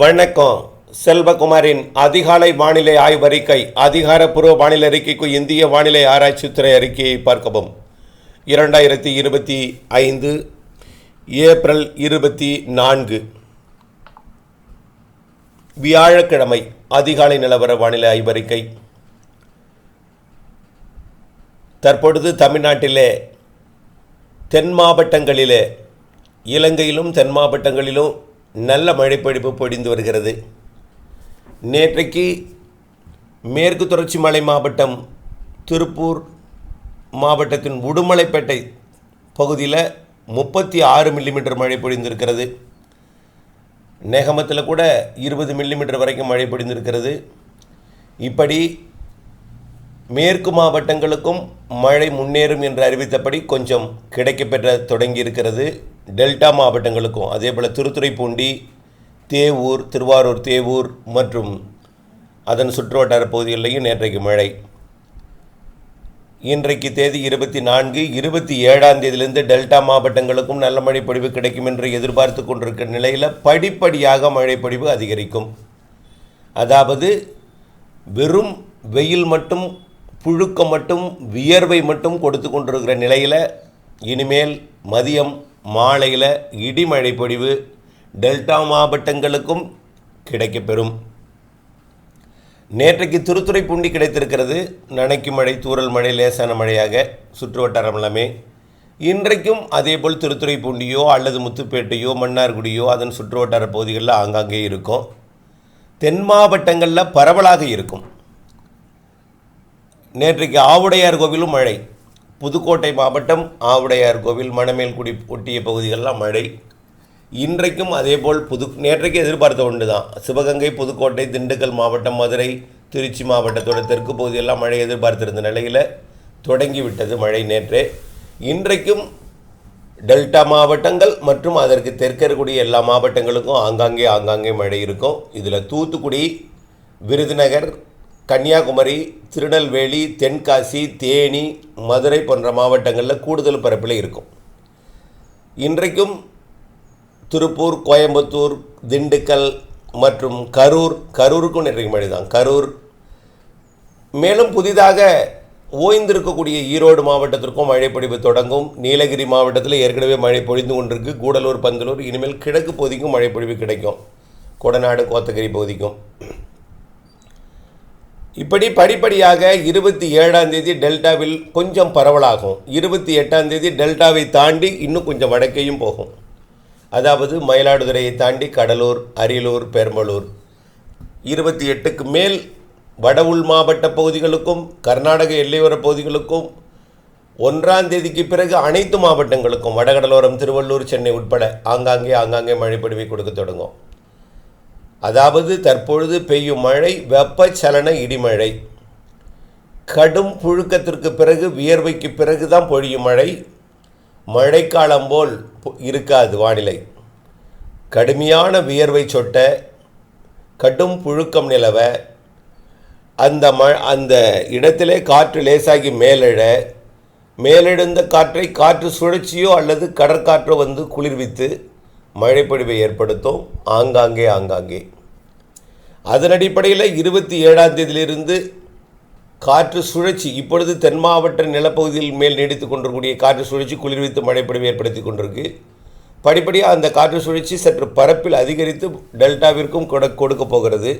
வணக்கம். செல்வகுமாரின் அதிகாலை வானிலை ஆய்வறிக்கை அதிகாரப்பூர்வ வானிலை அறிக்கைக்கு இந்திய வானிலை ஆராய்ச்சித்துறை அறிக்கையை பார்க்கவும். இரண்டாயிரத்தி இருபத்தி ஐந்து ஏப்ரல் இருபத்தி நான்கு. வியாழக்கிழமை அதிகாலை நிலவர வானிலை ஆய்வறிக்கை. தற்பொழுது தமிழ்நாட்டிலே தென் மாவட்டங்களிலே இலங்கையிலும் தென் மாவட்டங்களிலும் நல்ல மழைப்பொழிப்பு பொடிந்து வருகிறது. நேற்றைக்கு மேற்கு தொடர்ச்சி மலை மாவட்டம் திருப்பூர் மாவட்டத்தின் உடுமலைப்பேட்டை பகுதியில் முப்பத்தி ஆறு மில்லிமீட்டர் மழை பொழிந்திருக்கிறது. நேகமத்தில் கூட இருபது மில்லிமீட்டர் வரைக்கும் மழை பொழிந்திருக்கிறது. இப்படி மேற்கு மாவட்டங்களுக்கும் மழை முன்னேறும் என்று அறிவித்தபடி கொஞ்சம் கிடைக்கப்பெற்ற தொடங்கி இருக்கிறது டெல்டா மாவட்டங்களுக்கும் அதே போல் திருத்துறைப்பூண்டி தேவூர் திருவாரூர் தேவூர் மற்றும் அதன் சுற்றுவட்டார பகுதிகளிலையும் நேற்றைக்கு மழை. இன்றைக்கு தேதி இருபத்தி நான்கு இருபத்தி ஏழாம் தேதியிலிருந்து டெல்டா மாவட்டங்களுக்கும் நல்ல மழை பொழிவு கிடைக்கும் என்று எதிர்பார்த்து கொண்டிருக்கிற நிலையில் படிப்படியாக மழை பொழிவு அதிகரிக்கும். அதாவது வெறும் வெயில் மட்டும் புழுக்கம் மட்டும் வியர்வை மட்டும் கொடுத்து கொண்டிருக்கிற நிலையில் இனிமேல் மதியம் மாலையில் இடிமழை பொழிவு டெல்டா மாவட்டங்களுக்கும் கிடைக்கப்பெறும். நேற்றைக்கு திருத்துறைப்பூண்டி கிடைத்திருக்கிறது. நனைக்கும் மழை தூரல் மழை லேசான மழையாக சுற்றுவட்டாரம் எல்லாமே. இன்றைக்கும் அதேபோல் திருத்துறைப்பூண்டியோ அல்லது முத்துப்பேட்டையோ மன்னார்குடியோ அதன் சுற்றுவட்டார பகுதிகளில் ஆங்காங்கே இருக்கும். தென் மாவட்டங்களில் பரவலாக இருக்கும். நேற்றைக்கு ஆவுடையார் கோவிலும் மழை. புதுக்கோட்டை மாவட்டம் ஆவுடையார் கோவில் மணமேல்குடி ஒட்டிய பகுதிகளெலாம் மழை. இன்றைக்கும் அதேபோல் புது நேற்றைக்கு எதிர்பார்த்த ஒன்று தான் சிவகங்கை புதுக்கோட்டை திண்டுக்கல் மாவட்டம் மதுரை திருச்சி மாவட்டத்தோட தெற்கு பகுதியெல்லாம் மழை எதிர்பார்த்திருந்த நிலையில் தொடங்கிவிட்டது மழை நேற்றே. இன்றைக்கும் டெல்டா மாவட்டங்கள் மற்றும் அதற்கு தெற்க இருக்கக்கூடிய எல்லா மாவட்டங்களுக்கும் ஆங்காங்கே ஆங்காங்கே மழை இருக்கும். இதில் தூத்துக்குடி விருதுநகர் கன்னியாகுமரி திருநெல்வேலி தென்காசி தேனி மதுரை போன்ற மாவட்டங்களில் கூடுதல் பரப்பில் இருக்கும். இன்றைக்கும் திருப்பூர் கோயம்புத்தூர் திண்டுக்கல் மற்றும் கரூர் கரூருக்கும் நிறைய மழை தான் கரூர். மேலும் புதிதாக ஓய்ந்திருக்கக்கூடிய ஈரோடு மாவட்டத்திற்கும் மழைப்பொழிவு தொடங்கும். நீலகிரி மாவட்டத்தில் ஏற்கனவே மழை பொழிந்து கொண்டிருக்கு. கூடலூர் பந்தலூர் இனிமேல் கிழக்கு பகுதிக்கும் மழைப்பொழிவு கிடைக்கும். கொடநாடு கோத்தகிரி பகுதிக்கும். இப்படி படிப்படியாக இருபத்தி ஏழாம் தேதி டெல்டாவில் கொஞ்சம் பரவலாகும். இருபத்தி எட்டாம் தேதி டெல்டாவை தாண்டி இன்னும் கொஞ்சம் வடக்கையும் போகும். அதாவது மயிலாடுதுறையை தாண்டி கடலூர் அரியலூர் பெரம்பலூர். இருபத்தி எட்டுக்கு மேல் வட உள் மாவட்ட பகுதிகளுக்கும் கர்நாடக எல்லையோர பகுதிகளுக்கும் ஒன்றாம் தேதிக்கு பிறகு அனைத்து மாவட்டங்களுக்கும் வடகடலோரம் திருவள்ளூர் சென்னை உட்பட ஆங்காங்கே ஆங்காங்கே மழைப்பொழிவை கொடுக்க தொடங்கும். அதாவது தற்பொழுது பெய்யும் மழை வெப்பச்சலன இடிமழை. கடும் புழுக்கத்திற்கு பிறகு வியர்வைக்கு பிறகு தான் பொழியும் மழை. மழைக்காலம் போல் இருக்காது வானிலை. கடுமையான வியர்வை சொட்ட கடும் புழுக்கம் நிலவ அந்த ம அந்த இடத்திலே காற்று லேசாகி மேலெழ மேலெழுந்த காற்றை காற்று சுழற்சியோ அல்லது கடற்காற்றோ வந்து குளிர்வித்து மழைப்பொழிவை ஏற்படுத்தும் ஆங்காங்கே ஆங்காங்கே. அதன் அடிப்படையில் இருபத்தி ஏழாம் தேதியிலிருந்து காற்று சுழற்சி இப்பொழுது தென் மாவட்ட நிலப்பகுதியில் மேல் நீடித்து கொண்டிருக்கக்கூடிய காற்று சுழற்சி குளிர்வித்து மழைப்பொழிவை ஏற்படுத்தி கொண்டிருக்கு. படிப்படியாக அந்த காற்று சுழற்சி சற்று பரப்பில் அதிகரித்து டெல்டாவிற்கும் கொட கொடுக்க போகிறது.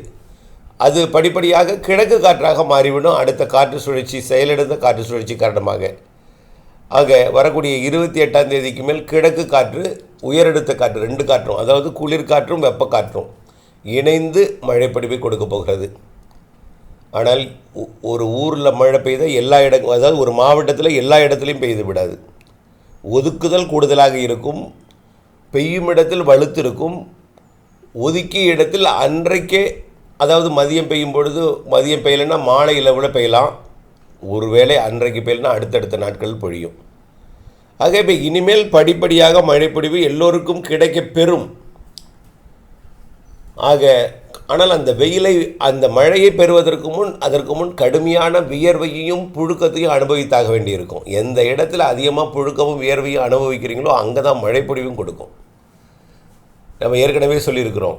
அது படிப்படியாக கிழக்கு காற்றாக மாறிவிடும். அடுத்த காற்று சுழற்சி செயலிழந்த காற்று சுழற்சி காரணமாக. ஆக வரக்கூடிய இருபத்தி எட்டாம் தேதிக்கு மேல் கிழக்கு காற்று உயரெடுத்த காற்று ரெண்டு காற்றும் அதாவது குளிர்காற்றும் வெப்பக்காற்றும் இணைந்து மழைப்பொழிவை கொடுக்க போகிறது. ஆனால் ஒரு ஊரில் மழை பெய்தால் எல்லா இடம் அதாவது ஒரு மாவட்டத்தில் எல்லா இடத்துலையும் பெய்து விடாது. ஒதுக்குதல் கூடுதலாக இருக்கும் பெய்யும் இடத்தில் வலுத்திருக்கும் ஒதுக்கிய இடத்தில் அன்றைக்கே அதாவது மதியம் பெய்யும் பொழுது மதியம் பெய்யலைன்னா மாலையில் விட பெய்யலாம். ஒருவேளை அன்றைக்கு பெய்யலைன்னா அடுத்தடுத்த நாட்கள் பொழியும். ஆக இப்போ இனிமேல் படிப்படியாக மழைப்பொழிவு எல்லோருக்கும் கிடைக்கப் பெறும். ஆக ஆனால் அந்த வெயிலை அந்த மழையை பெறுவதற்கு முன் அதற்கு முன் கடுமையான வியர்வையையும் புழுக்கத்தையும் அனுபவித்தாக வேண்டியிருக்கும். எந்த இடத்துல அதிகமாக புழுக்கமும் வியர்வையும் அனுபவிக்கிறீங்களோ அங்கே தான் மழைப்பொழிவும் கொடுக்கும். நம்ம ஏற்கனவே சொல்லியிருக்கிறோம்.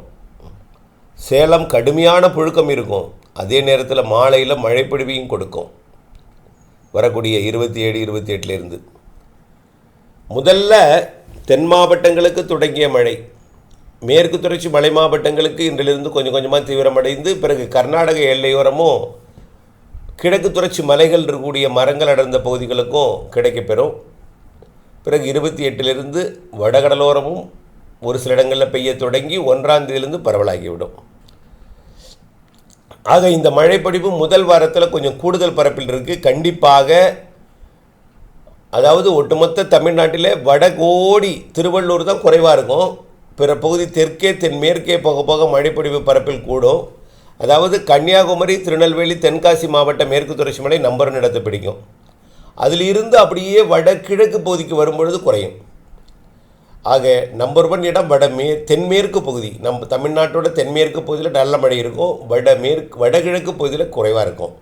சேலம் கடுமையான புழுக்கம் இருக்கும். அதே நேரத்தில் மாலையில் மழைப்பொழிவையும் கொடுக்கும். வரக்கூடிய இருபத்தி ஏழு இருபத்தி எட்டுலேருந்து முதல்ல தென் மாவட்டங்களுக்கு தொடங்கிய மழை. மேற்கு தொடர்ச்சி மலை மாவட்டங்களுக்கு இன்றிலிருந்து கொஞ்சம் கொஞ்சமாக தீவிரமடைந்து பிறகு கர்நாடக எல்லையோரமும் கிழக்கு தொடர்ச்சி மலைகள் இருக்கக்கூடிய மரங்கள் அடர்ந்த பகுதிகளுக்கும் கிடைக்கப்பெறும் பிறகு இருபத்தி எட்டிலிருந்து வடகடலோரமும் ஒரு சில இடங்களில் பெய்ய தொடங்கி ஒன்றாம் தேதியிலிருந்து பரவலாகிவிடும். ஆக இந்த மழைப்பொழிவு முதல் வாரத்தில் கொஞ்சம் கூடுதல் பரப்பில் இருக்குது கண்டிப்பாக அதாவது ஒட்டுமொத்த தமிழ்நாட்டில் வடகோடி திருவள்ளூர் தான் குறைவாக இருக்கும். பிற பகுதி தெற்கே தென்மேற்கே போக போக மழைப்பொழிவு பரப்பில் கூடும். அதாவது கன்னியாகுமரி திருநெல்வேலி தென்காசி மாவட்ட மேற்கு தொடர்ச்சி மலை நம்பர் ஒன் இடத்தை பிடிக்கும். அதில் இருந்து அப்படியே வடகிழக்கு பகுதிக்கு வரும்பொழுது குறையும். ஆக நம்பர் ஒன் இடம் வடமே தென்மேற்கு பகுதி. நம்ம தமிழ்நாட்டோட தென்மேற்கு பகுதியில் நல்ல மழை இருக்கும். வடமேற்கு வடகிழக்கு பகுதியில் குறைவாக இருக்கும்.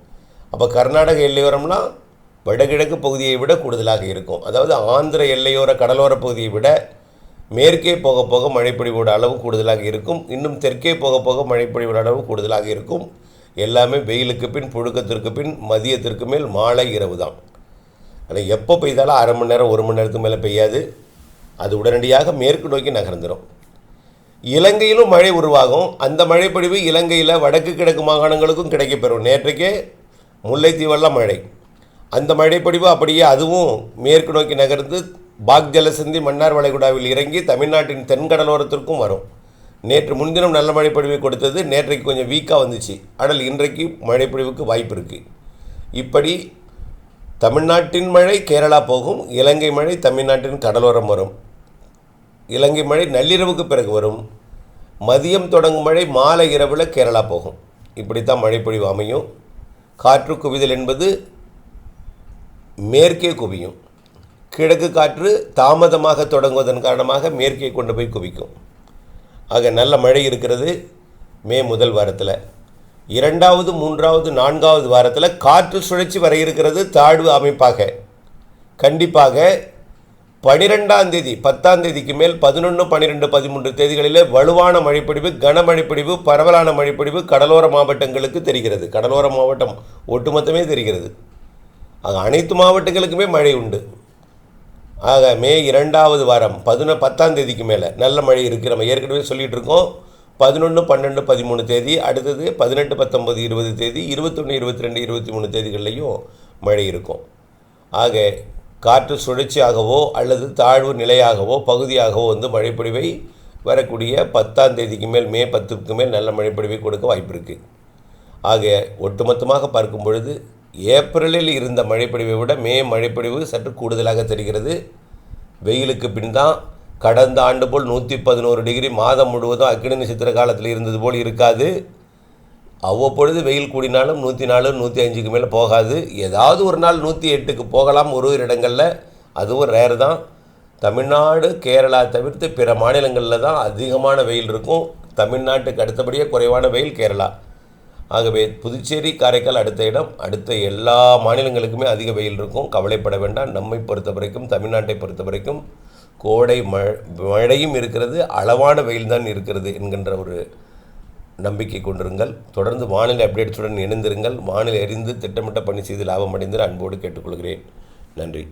அப்போ கர்நாடக எல்லையோரம்னா வடகிழக்கு பகுதியை விட கூடுதலாக இருக்கும். அதாவது ஆந்திர எல்லையோர கடலோர பகுதியை விட மேற்கே போக போக மழைப்பொழிவோட அளவு கூடுதலாக இருக்கும். இன்னும் தெற்கே போக போக மழைப்பொழிவோட அளவு கூடுதலாக இருக்கும். எல்லாமே வெயிலுக்கு பின் புழுக்கத்திற்கு பின் மதியத்திற்கு மேல் மாலை இரவு தான். ஆனால் எப்போ பெய்தாலும் அரை மணி நேரம் ஒரு மணி நேரத்துக்கு மேலே பெய்யாது. அது உடனடியாக மேற்கு நோக்கி நகர்ந்துடும் இலங்கையிலும் மழை உருவாகும். அந்த மழைப்பொழிவு இலங்கையில் வடக்கு கிழக்கு மாகாணங்களுக்கும் கிடைக்கப்பெறும். நேற்றைக்கே முல்லைத்தீவெல்லாம் மழை. அந்த மழைப்பொழிவு அப்படியே அதுவும் மேற்கு நோக்கி நகர்ந்து பாக் ஜலசந்தி மன்னார் வளைகுடாவில் இறங்கி தமிழ்நாட்டின் தென்கடலோரத்திற்கும் வரும். நேற்று முன்தினம் நல்ல மழைப்பொழிவை கொடுத்தது நேற்றைக்கு கொஞ்சம் வீக்காக வந்துச்சு. ஆனால் இன்றைக்கு மழைப்பொழிவுக்கு வாய்ப்பு இருக்குது இப்படி தமிழ்நாட்டின் மழை கேரளா போகும் இலங்கை மழை தமிழ்நாட்டின் கடலோரம் வரும். இலங்கை மழை நள்ளிரவுக்கு பிறகு வரும். மதியம் தொடங்கும் மழை மாலை இரவில் கேரளா போகும். இப்படித்தான் மழைப்பொழிவு அமையும். காற்று குவிதல் என்பது மேற்கே குவியும். கிழக்கு காற்று தாமதமாக தொடங்குவதன் காரணமாக மேற்கே கொண்டு போய் குவிக்கும். ஆக நல்ல மழை இருக்கிறது மே முதல் வாரத்தில். இரண்டாவது மூன்றாவது நான்காவது வாரத்தில் காற்று சுழற்சி வர இருக்கிறது தாழ்வு அமைப்பாக. கண்டிப்பாக பனிரெண்டாம் தேதி பத்தாம் தேதிக்கு மேல் பதினொன்று பன்னிரெண்டு பதிமூன்று தேதிகளில் வலுவான மழைப்பொழிவு கனமழைப்பொழிவு பரவலான மழைப்பொழிவு கடலோர மாவட்டங்களுக்கு தெரிகிறது. கடலோர மாவட்டம் ஒட்டுமொத்தமே தெரிகிறது. ஆக அனைத்து மாவட்டங்களுக்குமே மழை உண்டு. ஆக மே இரண்டாவது வாரம் பதினொ பத்தாம் தேதிக்கு மேலே நல்ல மழை இருக்குது நம்ம ஏற்கனவே சொல்லிகிட்டு இருக்கோம் பதினொன்று பன்னெண்டு பதிமூணு தேதி அடுத்தது பதினெட்டு பத்தொம்பது இருபது தேதி இருபத்தொன்று இருபத்தி ரெண்டு இருபத்தி மூணு தேதிகள்லையும் மழை இருக்கும். ஆக காற்று சுழற்சியாகவோ அல்லது தாழ்வு நிலையாகவோ பகுதியாகவோ வந்து மழைப்பொழிவை வரக்கூடிய பத்தாம் தேதிக்கு மேல் மே பத்துக்கு மேல் நல்ல மழைப்பொழிவை கொடுக்க வாய்ப்பு இருக்குது ஆக ஒட்டுமொத்தமாக பார்க்கும் பொழுது ஏப்ரலில் இருந்த மழைப்பொழிவை விட மே மழைப்பொழிவு சற்று கூடுதலாக தெரிகிறது. வெயிலுக்கு பின் தான் கடந்த ஆண்டு போல் நூற்றி பதினோரு டிகிரி மாதம் முழுவதும் அக்கினி நட்சத்திர காலத்தில் இருந்தது போல் இருக்காது. அவ்வப்பொழுது வெயில் கூடினாலும் நூற்றி நாலு நூற்றி அஞ்சுக்கு மேலே போகாது. ஏதாவது ஒரு நாள் நூற்றி எட்டுக்கு போகலாம் ஒரு ஒரு இடங்களில். அதுவும் ரேர் தான். தமிழ்நாடு கேரளா தவிர்த்து பிற மாநிலங்களில் தான் அதிகமான வெயில் இருக்கும். தமிழ்நாட்டுக்கு அடுத்தபடியே குறைவான வெயில் கேரளா. ஆகவே புதுச்சேரி காரைக்கால் அடுத்த இடம் அடுத்த எல்லா மாநிலங்களுக்குமே அதிக வெயில் இருக்கும். கவலைப்பட வேண்டாம். நம்மை பொறுத்த வரைக்கும் தமிழ்நாட்டை பொறுத்த வரைக்கும் கோடை மழை மழையும் இருக்கிறது அளவான வெயில் தான் இருக்கிறது என்கின்ற ஒரு நம்பிக்கை கொண்டிருங்கள். தொடர்ந்து வானிலை அப்டேட்ஸுடன் இணைந்திருங்கள். வானிலை அறிந்து திட்டமிட்ட பணி செய்து லாபம் அடைந்து அன்போடு கேட்டுக்கொள்கிறேன். நன்றி.